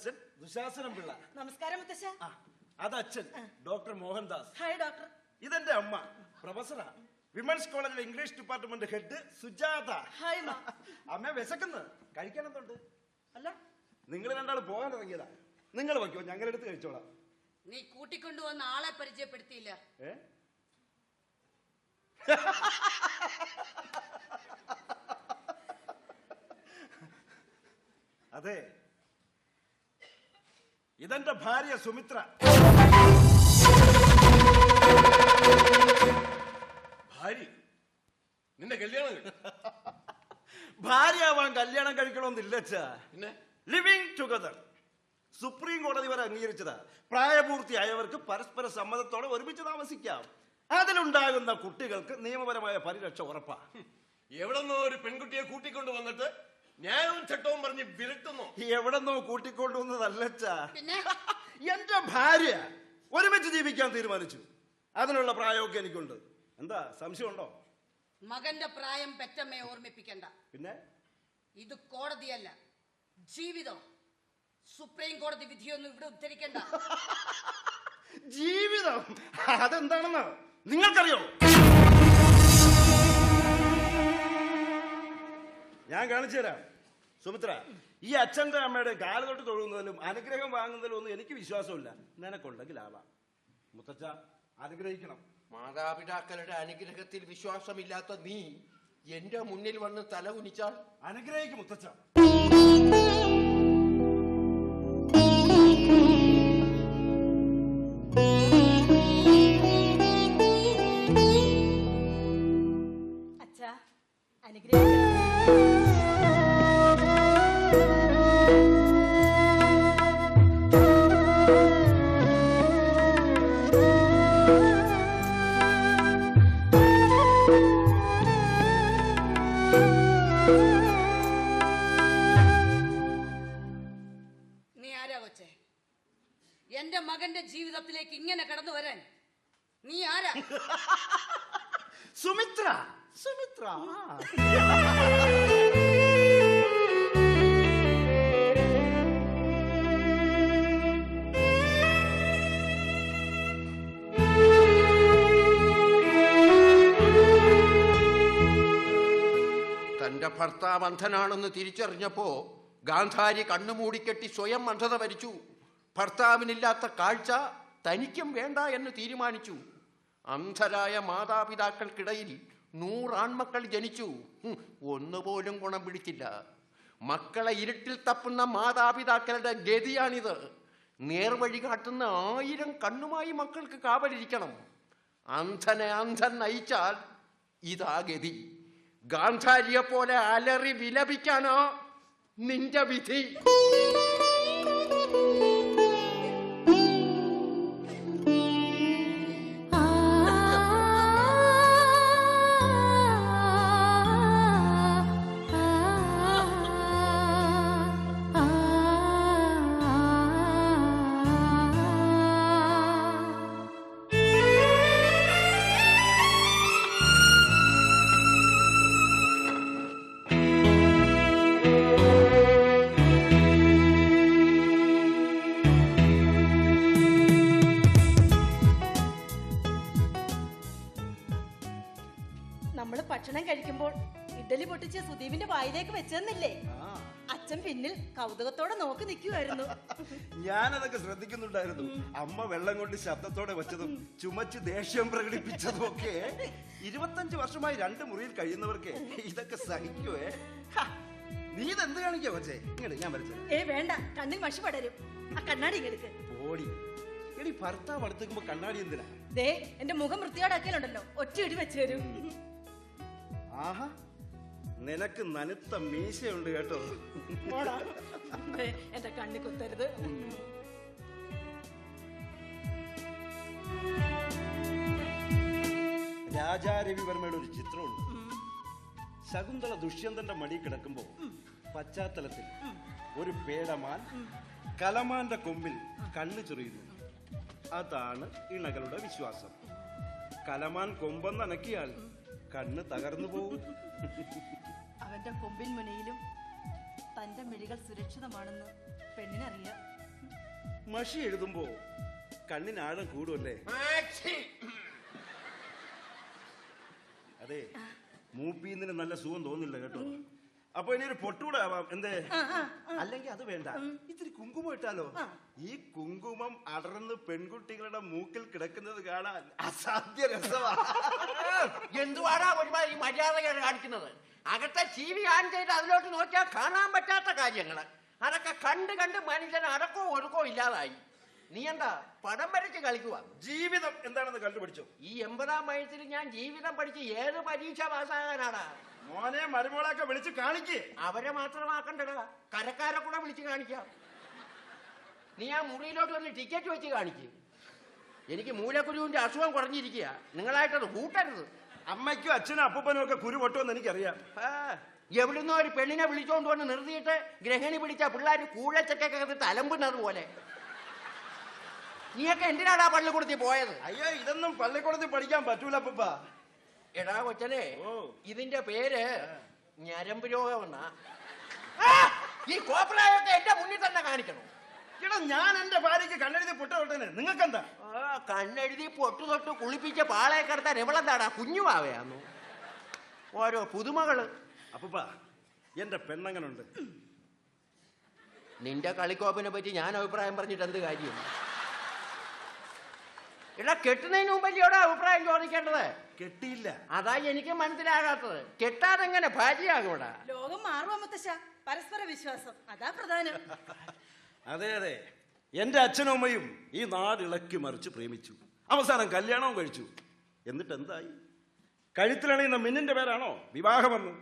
മുത്തശ്ശൻ ദുശാസനം പിള്ള. നമസ്കാരം മുത്തശ്ശ. ആ, അത് അച്ഛൻ ഡോക്ടർ മോഹൻദാസ്. Hi doctor. ഇതെന്റെ അമ്മ പ്രൊഫസറാ. വിമൻസ് കോളേജിലെ English department head Sujatha. Hi ma. അമ്മ വിശക്കുന്നു. കഴിക്കണമെന്നുണ്ട് അല്ല. നിങ്ങൾ രണ്ടാൾ പോകാൻ ഇറങ്ങിയതാ. നിങ്ങൾ വയ്ക്കോ ഞങ്ങൾ എടുത്ത് കഴിച്ചോളാം. നീ കൂട്ടിക്കൊണ്ടുവന്ന ആളെ പരിചയപ്പെടുത്തിയില്ല. അതെ ഇതെന്റെ ഭാര്യ സുമിത്ര. ഭാര്യ? നിന്റെ കല്യാണം ഭാര്യ ആവാൻ കല്യാണം കഴിക്കണമെന്നില്ല ലിവിംഗ് പിന്നെ? ടുഗദർ സുപ്രീം കോടതി വരെ അംഗീകരിച്ചത്. പ്രായപൂർത്തിയായവർക്ക് പരസ്പര സമ്മതത്തോടെ ഒരുമിച്ച് താമസിക്കാം. അതിലുണ്ടാകുന്ന കുട്ടികൾക്ക് നിയമപരമായ പരിരക്ഷ ഉറപ്പാ. എവിടെ നിന്നോ ഒരു പെൺകുട്ടിയെ കൂട്ടിക്കൊണ്ടു വന്നിട്ട് ന്യായവും ചട്ടവും പറഞ്ഞ് വിരട്ടുന്നു. എവിടെന്നോ കൂട്ടിക്കൊണ്ടുവന്നതല്ലച്ചാ പിന്നെ? എന്റെ ഭാര്യ ഒരുമിച്ച് ജീവിക്കാൻ തീരുമാനിച്ചു. അതിനുള്ള പ്രായമൊക്കെ എനിക്കുണ്ട്. എന്താ സംശയമുണ്ടോ? മകന്റെ പ്രായം പെറ്റമ്മയെ ഓർമ്മിപ്പിക്കണ്ട. പിന്നെ? ഇത് കോടതിയല്ല ജീവിതം. സുപ്രീം കോടതി വിധിയൊന്നും ഇവിടെ ഉദ്ധരിക്കണ്ട. ജീവിതം? അതെന്താണെന്ന് നിങ്ങൾക്കറിയോ? ഞാൻ കാണിച്ചു തരാം സുമിത്ര ഈ അച്ഛന്റെ അമ്മയുടെ കാൽ തൊട്ട് തൊഴുകുന്നതിലും അനുഗ്രഹം വാങ്ങുന്നതിലും ഒന്നും എനിക്ക് വിശ്വാസമില്ല. നിനക്കുണ്ടെങ്കിൽ ആവാം. മുത്തച്ഛ അനുഗ്രഹിക്കണം. മാതാപിതാക്കളുടെ അനുഗ്രഹത്തിൽ വിശ്വാസമില്ലാത്ത നീ എന്റെ മുന്നിൽ വന്ന് തല കുനിച്ചാൽ? അനുഗ്രഹിക്കും മുത്തച്ഛ. ജീവിതത്തിലേക്ക് ഇങ്ങനെ കടന്നു വരാൻ? നീ ആരാ? സുമിത്ര. സുമിത്ര തന്റെ ഭർത്താവ് അന്ധനാണെന്ന് തിരിച്ചറിഞ്ഞപ്പോ ഗാന്ധാരി കണ്ണുമൂടിക്കെട്ടി സ്വയം അന്ധത വരിച്ചു. ഭർത്താവിനില്ലാത്ത കാഴ്ച തനിക്കും വേണ്ട എന്ന് തീരുമാനിച്ചു. അന്ധരായ മാതാപിതാക്കൾക്കിടയിൽ നൂറാൺമക്കൾ ജനിച്ചു. ഒന്നുപോലും ഗുണം പിടിച്ചില്ല. മക്കളെ ഇരുട്ടിൽ തപ്പുന്ന മാതാപിതാക്കളുടെ ഗതിയാണിത്. നേർവഴി കാട്ടുന്ന ആയിരം കണ്ണുമായി മക്കൾക്ക് കാവലിരിക്കണം. അന്ധനെ അന്ധൻ നയിച്ചാൽ ഇതാ ഗതി. ഗാന്ധാരിയെ പോലെ അലറി വിലപിക്കാനോ നിന്റെ വിധി. വായിലേക്ക് വെച്ചെന്നില്ലേ? അച്ഛൻ പിന്നിൽ കൗതുകത്തോടെ നോക്കി നിൽക്കുമായിരുന്നു ഞാനതൊക്കെ ശ്രദ്ധിക്കുന്നുണ്ടായിരുന്നു. അമ്മ വെള്ളം കൊണ്ട് ശബ്ദത്തോടെ വെച്ചതും ചുമച്ച് ദേഷ്യം പ്രകടിപ്പിച്ചതും ഒക്കെ. ഇരുപത്തഞ്ച് വർഷമായി രണ്ട് മുറിയിൽ കഴിയുന്നവർക്ക് ഇതൊക്കെ സഹിക്കുവേ. നീ ഇതെന്ത് കാണിക്കാ പക്ഷേ ഇങ്ങോട്ട് ഞാൻ വരച്ചത് ഏ വേണ്ട. കണ്ണിൽ മഷി പടരും. ആ കണ്ണാടി ഓടി എടി ഭർത്താവ് അടുത്തേക്കുമ്പോ കണ്ണാടി എന്തിനാ? ദേ എന്റെ മുഖം വൃത്തിയോടാക്കിയാലുണ്ടല്ലോ ഒറ്റ ഇടി വെച്ചു തരും. ആഹാ. നിനക്ക് നനുത്ത മീശയുണ്ട് കേട്ടോ. എന്റെ കണ്ണി കുത്തരുത്. രാജാരവിവർമ്മയുടെ ഒരു ചിത്രമുണ്ട്. ശകുന്തള ദുഷ്യന്തന്റെ മടി കിടക്കുമ്പോ പശ്ചാത്തലത്തിൽ ഒരു പേടമാൻ കലമാന്റെ കൊമ്പിൽ കണ്ണു ചൊറിയുന്നു. അതാണ് ഇണകളുടെ വിശ്വാസം. കലമാൻ കൊമ്പെന്നനക്കിയാൽ കണ്ണ് തകർന്നു പോകും അവന്റെ കൊമ്പിൻ മുനയിലും തന്റെ മിഴികൾ സുരക്ഷിതമാണെന്ന് പെണ്ണിനറിയാം. മഷി എഴുതുമ്പോ കണ്ണിന് ആഴം കൂടുമല്ലേ. അതെ മൂപ്പീന്നിന് നല്ല സുഖം തോന്നില്ല കേട്ടോ. അപ്പൊ ഇനി ഒരു പൊട്ടൂടെ ആവാം. എന്തേ? അല്ലെങ്കിൽ അത് വേണ്ട. ഇത്തിരി കുങ്കുമം ഇട്ടാലോ? ഈ കുങ്കുമം അടർന്ന് പെൺകുട്ടികളുടെ മൂക്കിൽ കിടക്കുന്നത് കാണാൻ അസാധ്യ രസമാ. എന്തുവാടാ ഒരുമാതിരി മര്യാദകൾ കാണിക്കുന്നത്? അകത്തെ ടി വി ആൻ ചെയ്ത് അതിലോട്ട് നോക്കിയാൽ കാണാൻ പറ്റാത്ത കാര്യങ്ങൾ. അതൊക്കെ കണ്ട് കണ്ട് മനുഷ്യൻ അടക്കോ ഒഴുക്കോ ഇല്ലാതായി. നീ എന്താ പടം വരച്ച് കളിക്കുക ജീവിതം എന്താണെന്ന് കണ്ടുപിടിച്ചു. ഈ എൺപതാം വയസ്സിൽ ഞാൻ ജീവിതം പഠിച്ച് ഏത് പരീക്ഷ പാസ്സാകാനാടാ? മോനെ മരുമോളൊക്കെ വിളിച്ച് കാണിക്കേ. അവരെ മാത്രമാക്കണ്ടടാ. കരക്കാരെ കൂടെ വിളിച്ച് കാണിക്കാം. നീ ആ മുറിയിലോട്ട് വന്ന് ടിക്കറ്റ് വെച്ച് കാണിക്ക്. എനിക്ക് മൂലക്കുരുവിന്റെ അസുഖം കുറഞ്ഞിരിക്കുക നിങ്ങളായിട്ടത് കൂട്ടരുത്. അമ്മയ്ക്കും അച്ഛനും അപ്പൂപ്പനും ഒക്കെ കുരു പൊട്ടുമെന്ന് എനിക്കറിയാം. എവിടുന്നോ ഒരു പെണ്ണിനെ വിളിച്ചോണ്ട് വന്ന് നിർത്തിയിട്ട് ഗ്രഹിണി പിടിച്ച പിള്ളേർ കൂഴച്ചക്കൊക്കെ തലമ്പുന്നത് പോലെ. നീയൊക്കെ എന്തിനാടാ പള്ളിക്കൂടത്തിൽ പോയത്? അയ്യോ ഇതൊന്നും പള്ളിക്കൂടത്തിൽ പഠിക്കാൻ പറ്റൂല അപ്പൂപ്പ. എടാ കൊച്ചനെ ഓ. ഇതിന്റെ പേര് ഞരമ്പ് രോഗമെന്നാ. ആ, ഈ കോപ്രായൊക്കെ എന്റെ മുന്നിൽ തന്നെ കാണിക്കണം. എടാ ഞാൻ എന്റെ ഭാര്യയ്ക്ക് കണ്ണെഴുതി പൊട്ട തൊട്ടേനെ. നിങ്ങൾക്കെന്താ? ആ, കണ്ണെഴുതി പൊട്ടു തൊട്ട് കുളിപ്പിച്ച പാളയെ കിടത്താൻ എവളെന്താടാ കുഞ്ഞുവാവയാന്നു? ഓരോ പുതുമകൾ. അപ്പൂപ്പാ എന്റെ പെണ്ണങ്ങനുണ്ട്. നിന്റെ കളിക്കോപ്പിനെ പറ്റി ഞാൻ അഭിപ്രായം പറഞ്ഞിട്ട് എന്ത് കാര്യം? എടാ കെട്ടുന്നതിന് മുമ്പല്ലോടാ അഭിപ്രായം ചോദിക്കേണ്ടത്? കെട്ടിയില്ല. അതാ എനിക്ക് മനസ്സിലാകാത്തത്. കെട്ടാതെങ്ങനെ ഭാര്യയാകൂടാ ലോകം മാറുവാ മുത്തശ്ശ. പരസ്പര വിശ്വാസം. അതാ പ്രധാനം. അതെ അതെ. എന്റെ അച്ഛനും അമ്മയും ഈ നാടിളക്കി മറിച്ച് പ്രേമിച്ചു. അവസാനം കല്യാണവും കഴിച്ചു. എന്നിട്ട് എന്തായി കഴുത്തിലണിയുന്ന മിന്നിന്റെ പേരാണോ? വിവാഹമെന്ന്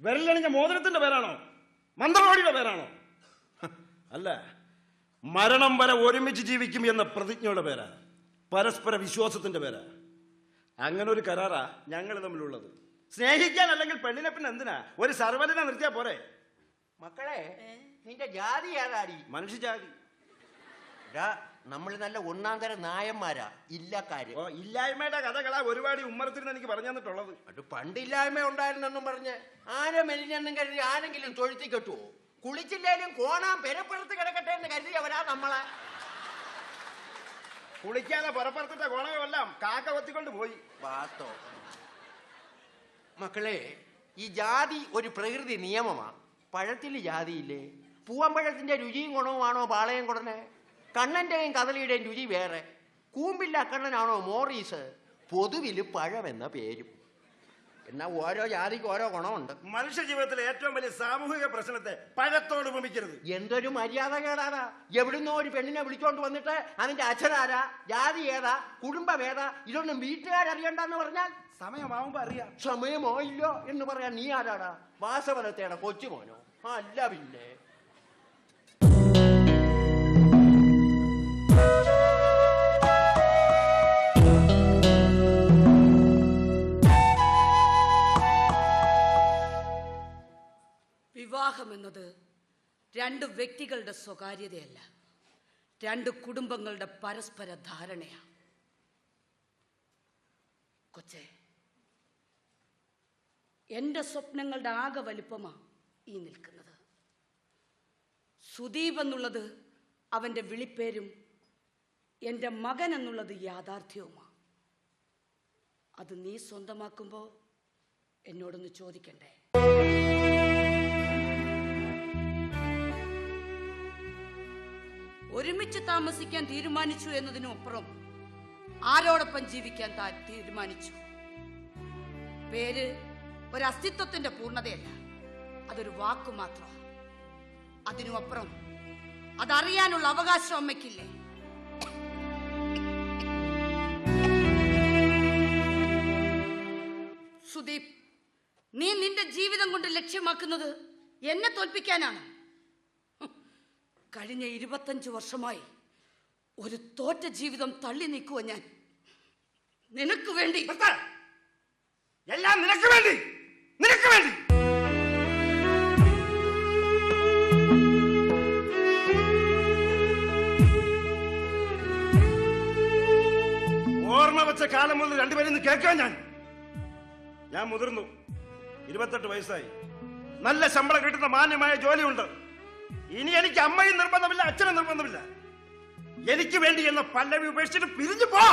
വിരലണിഞ്ഞ മോതിരത്തിന്റെ പേരാണോ? മന്ത്രവാടിയുടെ പേരാണോ? അല്ല മരണം വരെ ഒരുമിച്ച് ജീവിക്കും എന്ന പ്രതിജ്ഞയുടെ പേരാ. പരസ്പര വിശ്വാസത്തിന്റെ പേരാ. അങ്ങനെ ഒരു കരാറാ ഞങ്ങൾ തമ്മിലുള്ളത്. സ്നേഹിക്കാൻ അല്ലെങ്കിൽ പെണ്ണിനെ പിന്നെ എന്തിനാ? ഒരു സർവനെ നിർത്തിയാ പോരെ. മക്കളെ നിന്റെ ജാതി ഏതാടി? മനുഷ്യജാതി നമ്മൾ നല്ല ഒന്നാം തരം നായന്മാരാ. ഇല്ലക്കാര് ഓ ഇല്ലായ്മയുടെ കഥകളാ ഒരുപാട് ഉമ്മറത്തിരുന്ന് എനിക്ക് പറഞ്ഞു തന്നിട്ടുള്ളത്. അത് പണ്ട് ഇല്ലായ്മ ഉണ്ടായിരുന്നെന്നും പറഞ്ഞ് ആരെ മെലിഞ്ഞെന്നും കരുതി ആരെങ്കിലും തൊഴുത്തി കെട്ടുവോ? കുളിച്ചില്ലേലും കോണാൻ പെരപ്പുറത്ത് കിടക്കട്ടെ എന്ന് കരുതിയവരാ നമ്മളെ. കുളിക്കാതെ പുറപ്പുറത്തിട്ട ഗുണമെല്ലാം കാക്ക കൊത്തിക്കൊണ്ട് പോയി. വാത്തോ. മക്കളെ ഈ ജാതി ഒരു പ്രകൃതി നിയമമാണ് പഴത്തിൽ ജാതിയില്ലേ? പൂവമ്പഴത്തിന്റെ രുചിയും ഗുണവുമാണോ പാളയം കുടനെ കണ്ണന്റെയും കദളിയുടെയും രുചി വേറെ. കൂമ്പില്ല കണ്ണനാണോ മോറീസ്? പൊതുവിൽ പഴമെന്ന പേരും. എന്നാ ഓരോ ജാതിക്ക് ഓരോ ഗുണമുണ്ട്. മനുഷ്യ ജീവിതത്തിലെ ഏറ്റവും വലിയ സാമൂഹിക പ്രശ്നത്തെ പഴത്തോട് ഉപമിക്കരുത് എന്തൊരു മര്യാദ കേടാടാ. എവിടുന്നോ ഒരു പെണ്ണിനെ വിളിച്ചോണ്ട് വന്നിട്ട് അതിന്റെ അച്ഛനാരാ ജാതി ഏതാ കുടുംബം ഏതാ ഇതൊന്നും വീട്ടുകാരറിയണ്ടെന്ന് പറഞ്ഞാൽ സമയമാവുമ്പോ അറിയാം. സമയമായില്ലോ എന്ന് പറയാൻ നീ ആരാടാ? വാസവനത്തേടെ കൊച്ചുമോനോ? അല്ല പിന്നെ. രണ്ട് വ്യക്തികളുടെ സ്വകാര്യതയല്ല. രണ്ട് കുടുംബങ്ങളുടെ പരസ്പര ധാരണയാണ് കൊച്ചേ എന്റെ സ്വപ്നങ്ങളുടെ ആകെ വലുപ്പമാ ഈ നിൽക്കുന്നത്. സുദീപ് എന്നുള്ളത് അവന്റെ വിളിപ്പേരും എന്റെ മകൻ എന്നുള്ളത് യാഥാർത്ഥ്യവുമാ. അത് നീ സ്വന്തമാക്കുമ്പോൾ എന്നോടൊന്ന് ചോദിക്കണ്ടേ? ഒരുമിച്ച് താമസിക്കാൻ തീരുമാനിച്ചു എന്നതിനപ്പുറം ആരോടൊപ്പം ജീവിക്കാൻ താൻ തീരുമാനിച്ചു. പേര് ഒരു അസ്തിത്വത്തിന്റെ പൂർണതയല്ല അതൊരു വാക്കു മാത്രം. അതിനുമപ്പുറം അതറിയാനുള്ള അവകാശം അമ്മയ്ക്കില്ലേ? സുദീപ് നീ നിന്റെ ജീവിതം കൊണ്ട് ലക്ഷ്യമാക്കുന്നത് എന്നെ തോൽപ്പിക്കാനാണ്. കഴിഞ്ഞ ഇരുപത്തഞ്ച് വർഷമായി ഒരു തോറ്റ ജീവിതം തള്ളി നീക്കുവാ ഞാൻ. നിനക്ക് വേണ്ടി. എല്ലാം നിനക്ക് വേണ്ടി. നിനക്ക് വേണ്ടി. ഓർമ്മ വെച്ച കാലം മുതൽ രണ്ടുപേരും കേൾക്കാൻ ഞാൻ. ഞാൻ മുതിർന്നു. ഇരുപത്തെട്ട് വയസ്സായി. നല്ല ശമ്പളം കിട്ടുന്ന മാന്യമായ ജോലിയുണ്ട്. ഇനി എനിക്ക് അമ്മയും നിർബന്ധമില്ല അച്ഛനും നിർബന്ധമില്ല. എനിക്ക് വേണ്ടി എന്ന പല്ലവി ഉപേക്ഷിച്ചിട്ട് പിരിഞ്ഞു പോ.